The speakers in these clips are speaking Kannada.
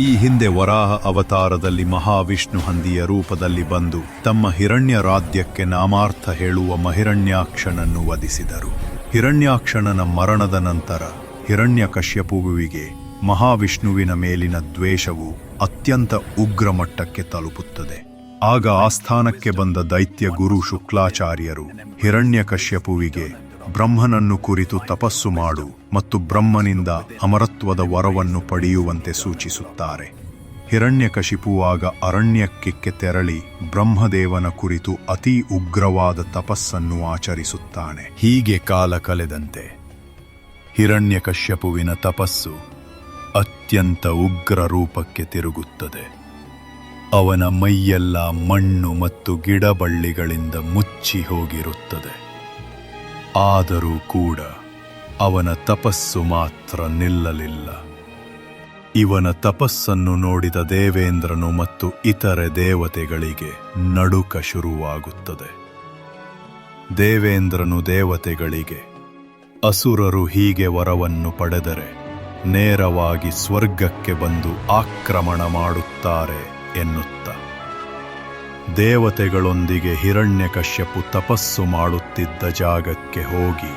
ಈ ಹಿಂದೆ ವರಾಹ ಅವತಾರದಲ್ಲಿ ಮಹಾವಿಷ್ಣು ಹಂದಿಯ ರೂಪದಲ್ಲಿ ಬಂದು ತಮ್ಮ ಹಿರಣ್ಯ ರಾಜ್ಯಕ್ಕೆ ನಾಮಾರ್ಥ ಹೇಳುವ ಮಹಿರಣ್ಯಾಕ್ಷನನ್ನು ವಧಿಸಿದರು. ಹಿರಣ್ಯಾಕ್ಷಣನ ಮರಣದ ನಂತರ ಹಿರಣ್ಯಕಶ್ಯಪುವಿಗೆ ಮಹಾವಿಷ್ಣುವಿನ ಮೇಲಿನ ದ್ವೇಷವು ಅತ್ಯಂತ ಉಗ್ರ ಮಟ್ಟಕ್ಕೆ ತಲುಪುತ್ತದೆ. ಆಗ ಆಸ್ಥಾನಕ್ಕೆ ಬಂದ ದೈತ್ಯ ಗುರು ಶುಕ್ಲಾಚಾರ್ಯರು ಹಿರಣ್ಯಕಶ್ಯಪುವಿಗೆ ಬ್ರಹ್ಮನನ್ನು ಕುರಿತು ತಪಸ್ಸು ಮಾಡು ಮತ್ತು ಬ್ರಹ್ಮನಿಂದ ಅಮರತ್ವದ ವರವನ್ನು ಪಡೆಯುವಂತೆ ಸೂಚಿಸುತ್ತಾರೆ. ಹಿರಣ್ಯಕಶಿಪುವಾಗ ಅರಣ್ಯಕ್ಕೆ ತೆರಳಿ ಬ್ರಹ್ಮದೇವನ ಕುರಿತು ಅತಿ ಉಗ್ರವಾದ ತಪಸ್ಸನ್ನು ಆಚರಿಸುತ್ತಾನೆ. ಹೀಗೆ ಕಾಲ ಕಳೆದಂತೆ ಹಿರಣ್ಯಕಶ್ಯಪುವಿನ ತಪಸ್ಸು ಅತ್ಯಂತ ಉಗ್ರ ರೂಪಕ್ಕೆ ತಿರುಗುತ್ತದೆ. ಅವನ ಮೈಯೆಲ್ಲ ಮಣ್ಣು ಮತ್ತು ಗಿಡಬಳ್ಳಿಗಳಿಂದ ಮುಚ್ಚಿ ಹೋಗಿರುತ್ತದೆ. ಆದರೂ ಕೂಡ ಅವನ ತಪಸ್ಸು ಮಾತ್ರ ನಿಲ್ಲಲಿಲ್ಲ. ಇವನ ತಪಸ್ಸನ್ನು ನೋಡಿದ ದೇವೇಂದ್ರನು ಮತ್ತು ಇತರೆ ದೇವತೆಗಳಿಗೆ ನಡುಕ ಶುರುವಾಗುತ್ತದೆ. ದೇವೇಂದ್ರನು ದೇವತೆಗಳಿಗೆ, ಅಸುರರು ಹೀಗೆ ವರವನ್ನು ಪಡೆದರೆ ನೇರವಾಗಿ ಸ್ವರ್ಗಕ್ಕೆ ಬಂದು ಆಕ್ರಮಣ ಮಾಡುತ್ತಾರೆ ಎನ್ನುತ್ತ. ದೇವತೆಗಳೊಂದಿಗೆ ಹಿರಣ್ಯಕಶ್ಯಪು ತಪಸ್ಸು ಮಾಡುತ್ತಿದ್ದ ಜಾಗಕ್ಕೆ ಹೋಗಿ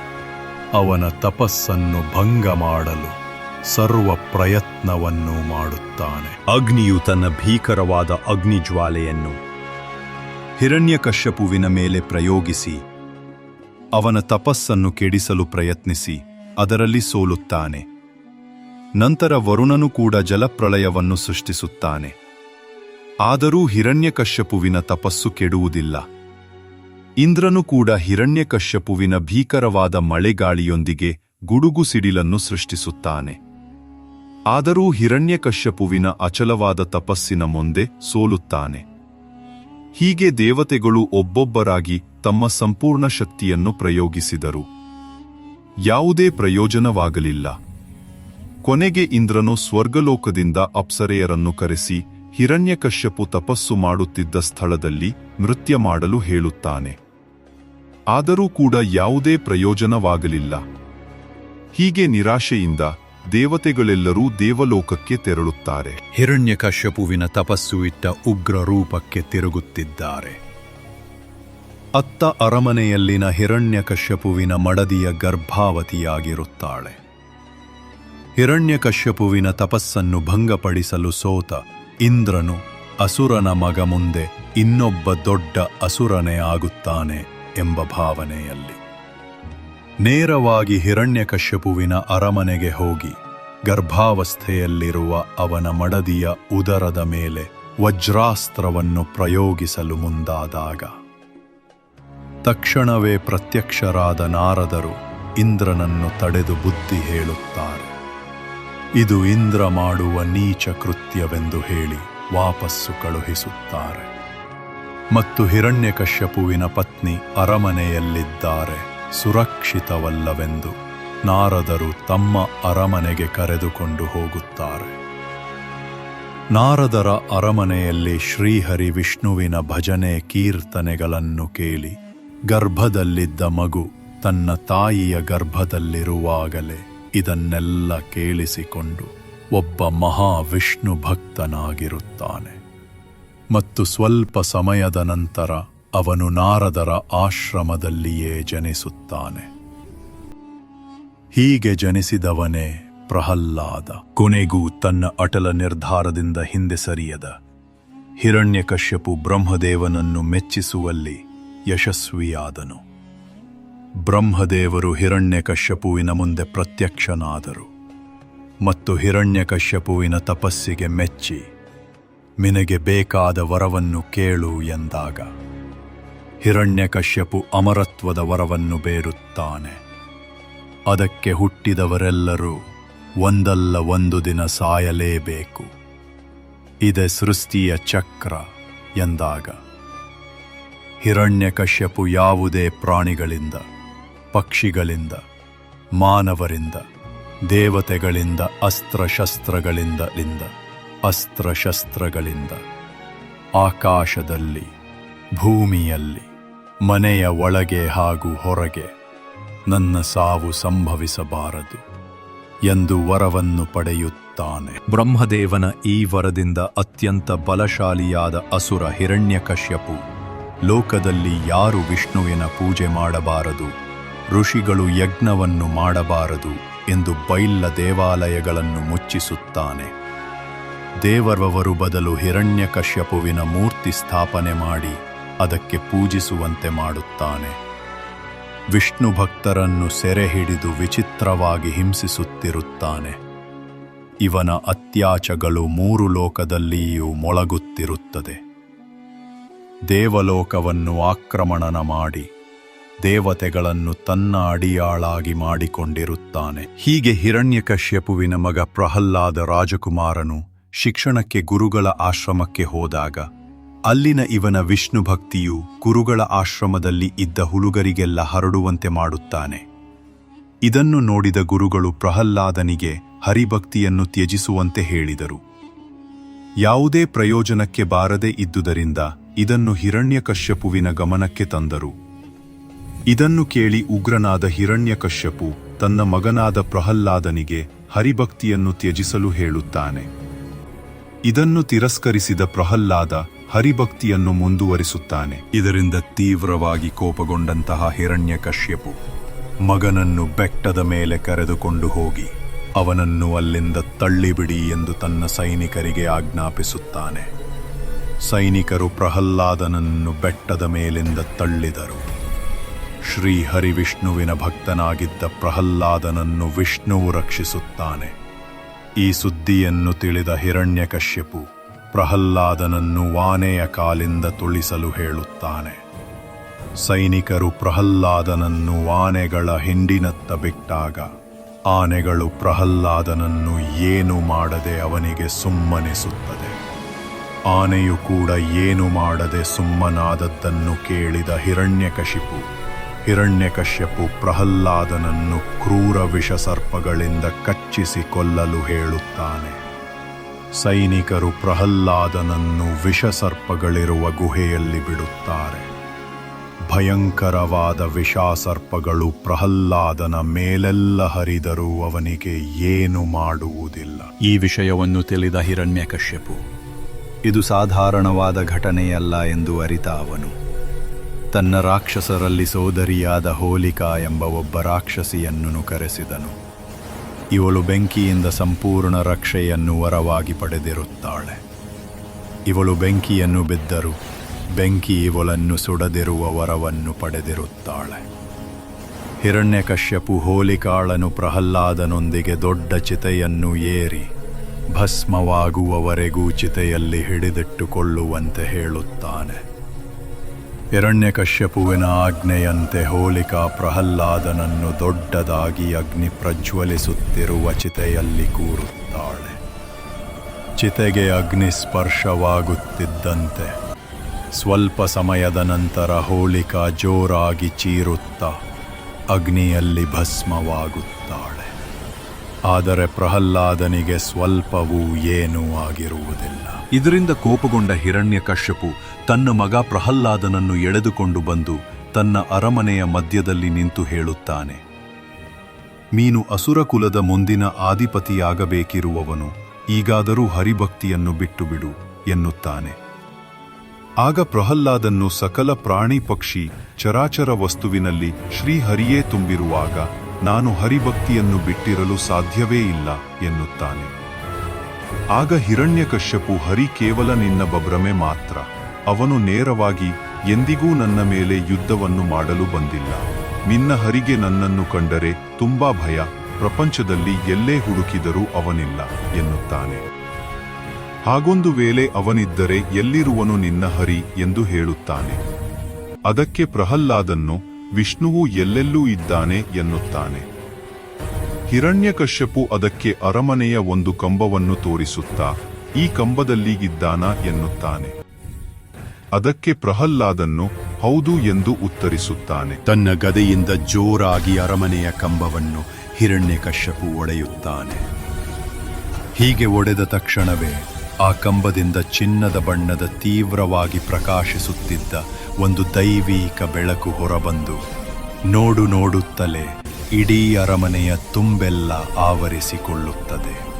ಅವನ ತಪಸ್ಸನ್ನು ಭಂಗ ಮಾಡಲು ಸರ್ವ ಪ್ರಯತ್ನವನ್ನು ಮಾಡುತ್ತಾನೆ. ಅಗ್ನಿಯು ತನ್ನ ಭೀಕರವಾದ ಅಗ್ನಿಜ್ವಾಲೆಯನ್ನು ಹಿರಣ್ಯಕಶ್ಯಪುವಿನ ಮೇಲೆ ಪ್ರಯೋಗಿಸಿ ಅವನ ತಪಸ್ಸನ್ನು ಕೆಡಿಸಲು ಪ್ರಯತ್ನಿಸಿ ಅದರಲ್ಲಿ ಸೋಲುತ್ತಾನೆ. ನಂತರ ವರುಣನು ಕೂಡ ಜಲಪ್ರಳಯವನ್ನು ಸೃಷ್ಟಿಸುತ್ತಾನೆ. ಆದರೂ ಹಿರಣ್ಯಕಶ್ಯಪುವಿನ ತಪಸ್ಸು ಕೆಡುವುದಿಲ್ಲ. ಇಂದ್ರನು ಕೂಡ ಹಿರಣ್ಯಕಶ್ಯಪುವಿನ ಭೀಕರವಾದ ಮಳೆಗಾಳಿಯೊಂದಿಗೆ ಗುಡುಗು ಸಿಡಿಲನ್ನು ಸೃಷ್ಟಿಸುತ್ತಾನೆ. ಆದರೂ ಹಿರಣ್ಯಕಶ್ಯಪುವಿನ ಅಚಲವಾದ ತಪಸ್ಸಿನ ಮುಂದೆ ಸೋಲುತ್ತಾನೆ. ಹೀಗೆ ದೇವತೆಗಳು ಒಬ್ಬೊಬ್ಬರಾಗಿ ತಮ್ಮ ಸಂಪೂರ್ಣ ಶಕ್ತಿಯನ್ನು ಪ್ರಯೋಗಿಸಿದರು. ಯಾವುದೇ ಪ್ರಯೋಜನವಾಗಲಿಲ್ಲ. ಕೊನೆಗೆ ಇಂದ್ರನು ಸ್ವರ್ಗಲೋಕದಿಂದ ಅಪ್ಸರೆಯರನ್ನು ಕರೆಸಿ ಹಿರಣ್ಯಕಶ್ಯಪು ತಪಸ್ಸು ಮಾಡುತ್ತಿದ್ದ ಸ್ಥಳದಲ್ಲಿ ನೃತ್ಯ ಮಾಡಲು ಹೇಳುತ್ತಾನೆ. ಆದರೂ ಕೂಡ ಯಾವುದೇ ಪ್ರಯೋಜನವಾಗಲಿಲ್ಲ. ಹೀಗೆ ನಿರಾಶೆಯಿಂದ ದೇವತೆಗಳೆಲ್ಲರೂ ದೇವಲೋಕಕ್ಕೆ ತೆರಳುತ್ತಾರೆ. ಹಿರಣ್ಯಕಶ್ಯಪುವಿನ ತಪಸ್ಸು ಇಟ್ಟ ಉಗ್ರ ರೂಪಕ್ಕೆ ತಿರುಗುತ್ತಿದ್ದಾರೆ. ಅತ್ತ ಅರಮನೆಯಲ್ಲಿನ ಹಿರಣ್ಯಕಶ್ಯಪುವಿನ ಮಡದಿಯ ಗರ್ಭಾವತಿಯಾಗಿರುತ್ತಾಳೆ. ಹಿರಣ್ಯಕಶ್ಯಪುವಿನ ತಪಸ್ಸನ್ನು ಭಂಗಪಡಿಸಲು ಸೋತ ಇಂದ್ರನು ಅಸುರನ ಮಗ ಮುಂದೆ ಇನ್ನೊಬ್ಬ ದೊಡ್ಡ ಅಸುರನೇ ಆಗುತ್ತಾನೆ ಎಂಬ ಭಾವನೆಯಲ್ಲಿ. ನೇರವಾಗಿ ಹಿರಣ್ಯಕಶ್ಯಪುವಿನ ಅರಮನೆಗೆ ಹೋಗಿ ಗರ್ಭಾವಸ್ಥೆಯಲ್ಲಿರುವ ಅವನ ಮಡದಿಯ ಉದರದ ಮೇಲೆ ವಜ್ರಾಸ್ತ್ರವನ್ನು ಪ್ರಯೋಗಿಸಲು ಮುಂದಾದಾಗ, ತಕ್ಷಣವೇ ಪ್ರತ್ಯಕ್ಷರಾದ ನಾರದರು ಇಂದ್ರನನ್ನು ತಡೆದು ಬುದ್ಧಿ ಹೇಳುತ್ತಾರೆ. ಇದು ಇಂದ್ರ ಮಾಡುವ ನೀಚ ಕೃತ್ಯವೆಂದು ಹೇಳಿ ವಾಪಸ್ಸು ಕಳುಹಿಸುತ್ತಾರೆ. ಮತ್ತು ಹಿರಣ್ಯಕಶ್ಯಪುವಿನ ಪತ್ನಿ ಅರಮನೆಯಲ್ಲಿದ್ದಾರೆ, ಸುರಕ್ಷಿತವಲ್ಲವೆಂದು ನಾರದರು ತಮ್ಮ ಅರಮನೆಗೆ ಕರೆದುಕೊಂಡು ಹೋಗುತ್ತಾರೆ. ನಾರದರ ಅರಮನೆಯಲ್ಲಿ ಶ್ರೀಹರಿ ವಿಷ್ಣುವಿನ ಭಜನೆ ಕೀರ್ತನೆಗಳನ್ನು ಕೇಳಿ ಗರ್ಭದಲ್ಲಿದ್ದ ಮಗು ತನ್ನ ತಾಯಿಯ ಗರ್ಭದಲ್ಲಿರುವಾಗಲೇ ಇದನ್ನೆಲ್ಲ ಕೇಳಿಸಿಕೊಂಡು ಒಬ್ಬ ಮಹಾವಿಷ್ಣು ಭಕ್ತನಾಗಿರುತ್ತಾನೆ. ಮತ್ತು ಸ್ವಲ್ಪ ಸಮಯದ ನಂತರ ಅವನು ನಾರದರ ಆಶ್ರಮದಲ್ಲಿಯೇ ಜನಿಸುತ್ತಾನೆ. ಹೀಗೆ ಜನಿಸಿದವನೇ ಪ್ರಹ್ಲಾದ. ಕೊನೆಗೂ ತನ್ನ ಅಟಲ ನಿರ್ಧಾರದಿಂದ ಹಿಂದೆ ಸರಿಯದ. ಹಿರಣ್ಯಕಶ್ಯಪು ಬ್ರಹ್ಮದೇವನನ್ನು ಮೆಚ್ಚಿಸುವಲ್ಲಿ ಯಶಸ್ವಿಯಾದನು. ಬ್ರಹ್ಮದೇವರು ಹಿರಣ್ಯಕಶ್ಯಪುವಿನ ಮುಂದೆ ಪ್ರತ್ಯಕ್ಷನಾದರು ಮತ್ತು ಹಿರಣ್ಯಕಶ್ಯಪುವಿನ ತಪಸ್ಸಿಗೆ ಮೆಚ್ಚಿ, ನಿನಗೆ ಬೇಕಾದ ವರವನ್ನು ಕೇಳು ಎಂದಾಗ, ಹಿರಣ್ಯಕಶ್ಯಪು ಅಮರತ್ವದ ವರವನ್ನು ಬೇರುತ್ತಾನೆ. ಅದಕ್ಕೆ ಹುಟ್ಟಿದವರೆಲ್ಲರೂ ಒಂದಲ್ಲ ಒಂದು ದಿನ ಸಾಯಲೇಬೇಕು. ಇದೆ ಸೃಷ್ಟಿಯ ಚಕ್ರ ಎಂದಾಗ, ಹಿರಣ್ಯಕಶ್ಯಪು ಯಾವುದೇ ಪ್ರಾಣಿಗಳಿಂದ ಪಕ್ಷಿಗಳಿಂದ, ಮಾನವರಿಂದ, ದೇವತೆಗಳಿಂದ, ಅಸ್ತ್ರಶಸ್ತ್ರಗಳಿಂದ ಲಿಂದ ಅಸ್ತ್ರಶಸ್ತ್ರಗಳಿಂದ. ಆಕಾಶದಲ್ಲಿ, ಭೂಮಿಯಲ್ಲಿ, ಮನೆಯ ಒಳಗೆ ಹಾಗೂ ಹೊರಗೆ ನನ್ನ ಸಾವು ಸಂಭವಿಸಬಾರದು ಎಂದು ವರವನ್ನು ಪಡೆಯುತ್ತಾನೆ. ಬ್ರಹ್ಮದೇವನ ಈ ವರದಿಂದ ಅತ್ಯಂತ ಬಲಶಾಲಿಯಾದ ಅಸುರ ಹಿರಣ್ಯಕಶ್ಯಪು, ಲೋಕದಲ್ಲಿ ಯಾರು ವಿಷ್ಣುವಿನ ಪೂಜೆ ಮಾಡಬಾರದು ಋಷಿಗಳು ಯಜ್ಞವನ್ನು ಮಾಡಬಾರದು ಎಂದು ಬೈಲ್ಲ ದೇವಾಲಯಗಳನ್ನು ಮುಚ್ಚಿಸುತ್ತಾನೆ. ದೇವರವರು ಬದಲು ಹಿರಣ್ಯಕಶ್ಯಪುವಿನ ಮೂರ್ತಿ ಸ್ಥಾಪನೆ ಮಾಡಿ ಅದಕ್ಕೆ ಪೂಜಿಸುವಂತೆ ಮಾಡುತ್ತಾನೆ. ವಿಷ್ಣು ಭಕ್ತರನ್ನು ಸೆರೆ ಹಿಡಿದು ವಿಚಿತ್ರವಾಗಿ ಹಿಂಸಿಸುತ್ತಿರುತ್ತಾನೆ. ಇವನ ಅತ್ಯಾಚಗಳು ಮೂರು ಲೋಕದಲ್ಲಿಯೂ ಮೊಳಗುತ್ತಿರುತ್ತದೆ. ದೇವಲೋಕವನ್ನು ಆಕ್ರಮಣನ ಮಾಡಿ ದೇವತೆಗಳನ್ನು ತನ್ನ ಅಡಿಯಾಳಾಗಿ ಮಾಡಿಕೊಂಡಿರುತ್ತಾನೆ. ಹೀಗೆ ಹಿರಣ್ಯಕಶ್ಯಪುವಿನ ಮಗ ಪ್ರಹ್ಲಾದ ರಾಜಕುಮಾರನು ಶಿಕ್ಷಣಕ್ಕೆ ಗುರುಗಳ ಆಶ್ರಮಕ್ಕೆ ಹೋದಾಗ, ಅಲ್ಲಿನ ಇವನ ವಿಷ್ಣು ಭಕ್ತಿಯು ಗುರುಗಳ ಆಶ್ರಮದಲ್ಲಿ ಇದ್ದ ಹುಡುಗರಿಗೆಲ್ಲ ಹರಡುವಂತೆ ಮಾಡುತ್ತಾನೆ. ಇದನ್ನು ನೋಡಿದ ಗುರುಗಳು ಪ್ರಹ್ಲಾದನಿಗೆ ಹರಿಭಕ್ತಿಯನ್ನು ತ್ಯಜಿಸುವಂತೆ ಹೇಳಿದರು. ಯಾವುದೇ ಪ್ರಯೋಜನಕ್ಕೆ ಬಾರದೆ ಇದ್ದುದರಿಂದ ಇದನ್ನು ಹಿರಣ್ಯಕಶ್ಯಪುವಿನ ಗಮನಕ್ಕೆ ತಂದರು. ಇದನ್ನು ಕೇಳಿ ಉಗ್ರನಾದ ಹಿರಣ್ಯಕಶ್ಯಪು ತನ್ನ ಮಗನಾದ ಪ್ರಹ್ಲಾದನಿಗೆ ಹರಿಭಕ್ತಿಯನ್ನು ತ್ಯಜಿಸಲು ಹೇಳುತ್ತಾನೆ. ಇದನ್ನು ತಿರಸ್ಕರಿಸಿದ ಪ್ರಹ್ಲಾದ ಹರಿಭಕ್ತಿಯನ್ನು ಮುಂದುವರಿಸುತ್ತಾನೆ. ಇದರಿಂದ ತೀವ್ರವಾಗಿ ಕೋಪಗೊಂಡಂತಹ ಹಿರಣ್ಯಕಶ್ಯಪು ಮಗನನ್ನು ಬೆಟ್ಟದ ಮೇಲೆ ಕರೆದುಕೊಂಡು ಹೋಗಿ, ಅವನನ್ನು ಅಲ್ಲಿಂದ ತಳ್ಳಿಬಿಡಿ ಎಂದು ತನ್ನ ಸೈನಿಕರಿಗೆ ಆಜ್ಞಾಪಿಸುತ್ತಾನೆ. ಸೈನಿಕರು ಪ್ರಹ್ಲಾದನನ್ನು ಬೆಟ್ಟದ ಮೇಲಿಂದ ತಳ್ಳಿದರು. ಶ್ರೀ ಹರಿವಿಷ್ಣುವಿನ ಭಕ್ತನಾಗಿದ್ದ ಪ್ರಹ್ಲಾದನನ್ನು ವಿಷ್ಣುವು ರಕ್ಷಿಸುತ್ತಾನೆ. ಈ ಸುದ್ದಿಯನ್ನು ತಿಳಿದ ಹಿರಣ್ಯಕಶ್ಯಪು ಪ್ರಹ್ಲಾದನನ್ನು ವಾನೆಯ ಕಾಲಿಂದ ತುಳಿಸಲು ಹೇಳುತ್ತಾನೆ. ಸೈನಿಕರು ಪ್ರಹ್ಲಾದನನ್ನು ಆನೆಗಳ ಹಿಂಡಿನತ್ತ ಬಿಟ್ಟಾಗ ಆನೆಗಳು ಪ್ರಹ್ಲಾದನನ್ನು ಏನು ಮಾಡದೆ ಅವನಿಗೆ ಸುಮ್ಮನಿಸುತ್ತದೆ. ಆನೆಯು ಕೂಡ ಏನು ಮಾಡದೆ ಸುಮ್ಮನಾದದ್ದನ್ನು ಕೇಳಿದ ಹಿರಣ್ಯಕಶಿಪು ಹಿರಣ್ಯಕಶ್ಯಪು ಪ್ರಹ್ಲಾದನನ್ನು ಕ್ರೂರ ವಿಷಸರ್ಪಗಳಿಂದ ಕಚ್ಚಿಸಿ ಕೊಲ್ಲಲು ಹೇಳುತ್ತಾನೆ. ಸೈನಿಕರು ಪ್ರಹ್ಲಾದನನ್ನು ವಿಷಸರ್ಪಗಳಿರುವ ಗುಹೆಯಲ್ಲಿ ಬಿಡುತ್ತಾರೆ. ಭಯಂಕರವಾದ ವಿಷಾಸರ್ಪಗಳು ಪ್ರಹ್ಲಾದನ ಮೇಲೆಲ್ಲ ಹರಿದರೂ ಅವನಿಗೆ ಏನು ಮಾಡುವುದಿಲ್ಲ. ಈ ವಿಷಯವನ್ನು ತಿಳಿದ ಹಿರಣ್ಯಕಶ್ಯಪು, ಇದು ಸಾಧಾರಣವಾದ ಘಟನೆಯಲ್ಲ ಎಂದು ಅರಿತ ಅವನು. ತನ್ನ ರಾಕ್ಷಸರಲ್ಲಿ ಸೋದರಿಯಾದ ಹೋಲಿಕಾ ಎಂಬ ಒಬ್ಬ ರಾಕ್ಷಸಿಯನ್ನು ಕರೆಸಿದನು ಇವಳು ಬೆಂಕಿಯಿಂದ ಸಂಪೂರ್ಣ ರಕ್ಷೆಯನ್ನು ವರವಾಗಿ ಪಡೆದಿರುತ್ತಾಳೆ. ಇವಳು ಬೆಂಕಿಯನ್ನು ಬಿದ್ದರು ಬೆಂಕಿ ಇವಳನ್ನು ಸುಡದಿರುವ ವರವನ್ನು ಪಡೆದಿರುತ್ತಾಳೆ. ಹಿರಣ್ಯಕಶ್ಯಪು ಹೋಲಿಕಾಳನು ಪ್ರಹ್ಲಾದನೊಂದಿಗೆ ದೊಡ್ಡ ಚಿತೆಯನ್ನು ಏರಿ ಭಸ್ಮವಾಗುವವರೆಗೂ ಚಿತೆಯಲ್ಲಿ ಹಿಡಿದಿಟ್ಟುಕೊಳ್ಳುವಂತೆ ಹೇಳುತ್ತಾನೆ. ಹಿರಣ್ಯಕಶ್ಯಪುವಿನ ಆಜ್ಞೆಯಂತೆ ಹೋಲಿಕಾ ಪ್ರಹ್ಲಾದನನ್ನು ದೊಡ್ಡದಾಗಿ ಅಗ್ನಿ ಪ್ರಜ್ವಲಿಸುತ್ತಿರುವ ಚಿತೆಯಲ್ಲಿ ಕೂರುತ್ತಾಳೆ. ಚಿತೆಗೆ ಅಗ್ನಿ ಸ್ಪರ್ಶವಾಗುತ್ತಿದ್ದಂತೆ ಸ್ವಲ್ಪ ಸಮಯದ ನಂತರ ಹೋಲಿಕಾ ಜೋರಾಗಿ ಚೀರುತ್ತಾ ಅಗ್ನಿಯಲ್ಲಿ ಭಸ್ಮವಾಗುತ್ತಾಳೆ. ಆದರೆ ಪ್ರಹ್ಲಾದನಿಗೆ ಸ್ವಲ್ಪವೂ ಏನೂ ಆಗಿರುವುದಿಲ್ಲ. ಇದರಿಂದ ಕೋಪಗೊಂಡ ಹಿರಣ್ಯಕಶ್ಯಪು ತನ್ನ ಮಗ ಪ್ರಹ್ಲಾದನನ್ನು ಎಳೆದುಕೊಂಡು ಬಂದು ತನ್ನ ಅರಮನೆಯ ಮಧ್ಯದಲ್ಲಿ ನಿಂತು ಹೇಳುತ್ತಾನೆ. ಮೀನು ಅಸುರಕುಲದ ಮುಂದಿನ ಆಧಿಪತಿಯಾಗಬೇಕಿರುವವನು ಈಗಾದರೂ ಹರಿಭಕ್ತಿಯನ್ನು ಬಿಟ್ಟುಬಿಡು, ಎನ್ನುತ್ತಾನೆ. ಆಗ ಪ್ರಹ್ಲಾದನ್ನು ಸಕಲ ಪ್ರಾಣಿ ಪಕ್ಷಿ ಚರಾಚರ ವಸ್ತುವಿನಲ್ಲಿ ಶ್ರೀಹರಿಯೇ ತುಂಬಿರುವಾಗ ನಾನು ಹರಿಭಕ್ತಿಯನ್ನು ಬಿಟ್ಟಿರಲು ಸಾಧ್ಯವೇ ಇಲ್ಲ ಎನ್ನುತ್ತಾನೆ. ಆಗ ಹಿರಣ್ಯಕಶ್ಯಪು ಹರಿ ಕೇವಲ ನಿನ್ನ ಬಭ್ರಮೆ ಮಾತ್ರ. ಅವನು ನೇರವಾಗಿ, ಎಂದಿಗೂ ನನ್ನ ಮೇಲೆ ಯುದ್ಧವನ್ನು ಮಾಡಲು ಬಂದಿಲ್ಲ. ನಿನ್ನ ಹರಿಗೆ ನನ್ನನ್ನು ಕಂಡರೆ ತುಂಬಾ ಭಯ, ಪ್ರಪಂಚದಲ್ಲಿ ಎಲ್ಲೇ ಹುಡುಕಿದರೂ ಅವನಿಲ್ಲ ಎನ್ನುತ್ತಾನೆ. ಹಾಗೊಂದು ವೇಳೆ ಅವನಿದ್ದರೆ ಎಲ್ಲಿರುವನು ನಿನ್ನ ಹರಿ ಎಂದು ಹೇಳುತ್ತಾನೆ. ಅದಕ್ಕೆ ಪ್ರಹ್ಲಾದನ್ನು ವಿಷ್ಣುವು ಎಲ್ಲೆಲ್ಲೂ ಇದ್ದಾನೆ ಎನ್ನುತ್ತಾನೆ. ಹಿರಣ್ಯಕಶ್ಯಪು ಅದಕ್ಕೆ ಅರಮನೆಯ ಒಂದು ಕಂಬವನ್ನು ತೋರಿಸುತ್ತಾ, ಈ ಕಂಬದಲ್ಲಿ ಇದ್ದಾನ ಎನ್ನುತ್ತಾನೆ. ಅದಕ್ಕೆ ಪ್ರಹ್ಲಾದನ್ನು, ಹೌದು ಎಂದು ಉತ್ತರಿಸುತ್ತಾನೆ. ತನ್ನ ಗದೆಯಿಂದ ಜೋರಾಗಿ ಅರಮನೆಯ ಕಂಬವನ್ನು ಹಿರಣ್ಯಕಶ್ಯಪು ಒಡೆಯುತ್ತಾನೆ. ಹೀಗೆ ಒಡೆದ ತಕ್ಷಣವೇ ಆ ಕಂಬದಿಂದ ಚಿನ್ನದ ಬಣ್ಣದ ತೀವ್ರವಾಗಿ ಪ್ರಕಾಶಿಸುತ್ತಿದ್ದ ಒಂದು ದೈವೀಕ ಬೆಳಕು ಹೊರಬಂದು ನೋಡು ನೋಡುತ್ತಲೇ ಇಡೀ ಅರಮನೆಯ ತುಂಬೆಲ್ಲ ಆವರಿಸಿಕೊಳ್ಳುತ್ತದೆ.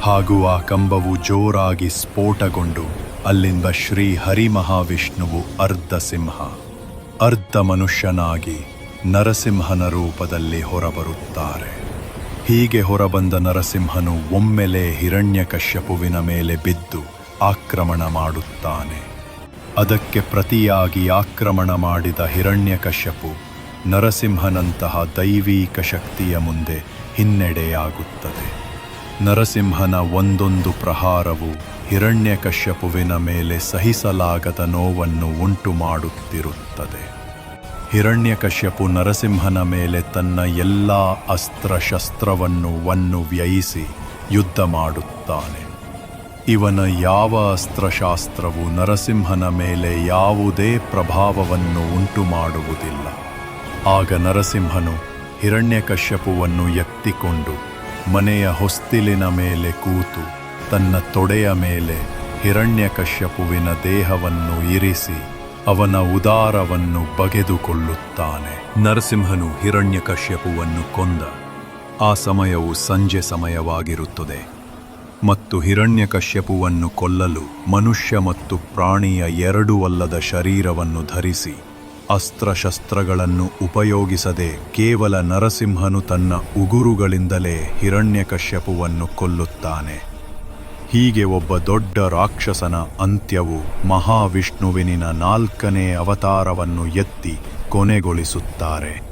ಹಾಗೂ ಆ ಕಂಬವು ಜೋರಾಗಿ ಸ್ಫೋಟಗೊಂಡು ಅಲ್ಲಿಂದ ಶ್ರೀ ಹರಿಮಹಾವಿಷ್ಣುವು ಅರ್ಧ ಸಿಂಹ ಅರ್ಧ ಮನುಷ್ಯನಾಗಿ ನರಸಿಂಹನ ರೂಪದಲ್ಲಿ ಹೊರಬರುತ್ತಾರೆ. ಹೀಗೆ ಹೊರಬಂದ ನರಸಿಂಹನು ಒಮ್ಮೆಲೆ ಹಿರಣ್ಯಕಶ್ಯಪುವಿನ ಮೇಲೆ ಬಿದ್ದು ಆಕ್ರಮಣ ಮಾಡುತ್ತಾನೆ. ಅದಕ್ಕೆ ಪ್ರತಿಯಾಗಿ ಆಕ್ರಮಣ ಮಾಡಿದ ಹಿರಣ್ಯಕಶ್ಯಪು ನರಸಿಂಹನಂತಹ ದೈವೀಕ ಶಕ್ತಿಯ ಮುಂದೆ ಹಿನ್ನಡೆಯಾಗುತ್ತದೆ. ನರಸಿಂಹನ ಒಂದೊಂದು ಪ್ರಹಾರವು ಹಿರಣ್ಯಕಶ್ಯಪುವಿನ ಮೇಲೆ ಸಹಿಸಲಾಗದ ನೋವನ್ನು ಉಂಟು ಮಾಡುತ್ತಿರುತ್ತದೆ ಹಿರಣ್ಯಕಶ್ಯಪು ನರಸಿಂಹನ ಮೇಲೆ ತನ್ನ ಎಲ್ಲ ಅಸ್ತ್ರಶಸ್ತ್ರವನ್ನು ವನ್ನು ವ್ಯಯಿಸಿ ಯುದ್ಧ ಮಾಡುತ್ತಾನೆ. ಇವನ ಯಾವ ಅಸ್ತ್ರಶಾಸ್ತ್ರವು ನರಸಿಂಹನ ಮೇಲೆ ಯಾವುದೇ ಪ್ರಭಾವವನ್ನು ಉಂಟು ಮಾಡುವುದಿಲ್ಲ ಆಗ ನರಸಿಂಹನು ಹಿರಣ್ಯಕಶ್ಯಪುವನ್ನು ಎತ್ತಿಕೊಂಡು ಮನೆಯ ಹೊಸ್ತಿಲಿನ ಮೇಲೆ ಕೂತು ತನ್ನ ತೊಡೆಯ ಮೇಲೆ ಹಿರಣ್ಯಕಶ್ಯಪುವಿನ ದೇಹವನ್ನು ಇರಿಸಿ ಅವನ ಉದಾರವನ್ನು ಬಗೆದುಕೊಳ್ಳುತ್ತಾನೆ. ನರಸಿಂಹನು ಹಿರಣ್ಯಕಶ್ಯಪುವನ್ನು ಕೊಂದ. ಆ ಸಮಯವು ಸಂಜೆ ಸಮಯವಾಗಿರುತ್ತದೆ. ಮತ್ತು ಹಿರಣ್ಯಕಶ್ಯಪುವನ್ನು ಕೊಲ್ಲಲು ಮನುಷ್ಯ ಮತ್ತು ಪ್ರಾಣಿಯ ಎರಡೂ ಅಲ್ಲದ ಶರೀರವನ್ನು ಧರಿಸಿ, ಅಸ್ತ್ರಶಸ್ತ್ರಗಳನ್ನು ಉಪಯೋಗಿಸದೆ ಕೇವಲ ನರಸಿಂಹನು ತನ್ನ ಉಗುರುಗಳಿಂದಲೇ ಹಿರಣ್ಯಕಶ್ಯಪುವನ್ನು ಕೊಲ್ಲುತ್ತಾನೆ. ಹೀಗೆ ಒಬ್ಬ ದೊಡ್ಡ ರಾಕ್ಷಸನ ಅಂತ್ಯವು ಮಹಾವಿಷ್ಣುವಿನ ನಾಲ್ಕನೇ ಅವತಾರವನ್ನು ಎತ್ತಿ ಕೊನೆಗೊಳಿಸುತ್ತಾರೆ.